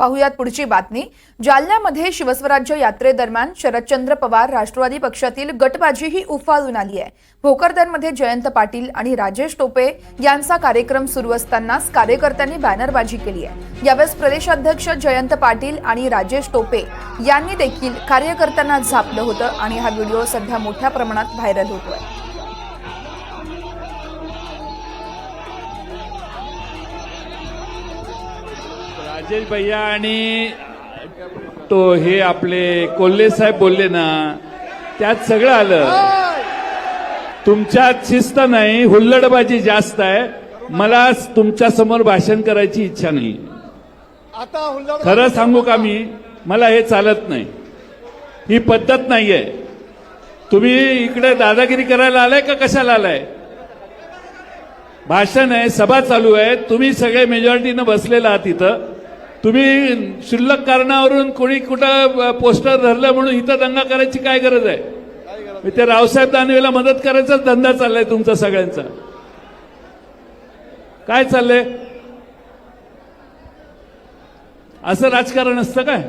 पाहुयात पुढची बातमी. जालन्यामध्ये शिवस्वराज्य यात्रेदरम्यान शरदचंद्र पवार राष्ट्रवादी पक्षातील गटबाजीही उफाळून आली आहे. भोकरदनमध्ये जयंत पाटील आणि राजेश टोपे यांचा कार्यक्रम सुरू असतानाच कार्यकर्त्यांनी बॅनरबाजी केली आहे. यावेळेस प्रदेशाध्यक्ष जयंत पाटील आणि राजेश टोपे यांनी देखील कार्यकर्त्यांना झापलं होतं आणि हा व्हिडिओ सध्या मोठ्या प्रमाणात व्हायरल होतोय. राजेश भैया आणि तो हे आपले कोल्हे साहेब बोलले ना त्यात सगळं आलं. तुमच्यात शिस्त नाही हुल्लडबाजी जास्त आहे. मला तुमच्यासमोर भाषण करायची इच्छा नाही. आता खरं सांगू का मी? मला हे चालत नाही. ही पद्धत नाहीये. तुम्ही इकडे दादागिरी करायला आलाय का कशाला आलाय? भाषण आहे सभा चालू आहे. तुम्ही सगळे मेजॉरिटीनं बसलेला आहात इथं. तुम्ही शुल्लक कारणावरून कोणी कुठं पोस्टर धरलं म्हणून इथं दंगा करायची काय गरज आहे? मी ते रावसाहेब दानवेला मदत करायचाच धंदा चाललाय तुमचा सगळ्यांचा. काय चाललंय? असं राजकारण असतं काय?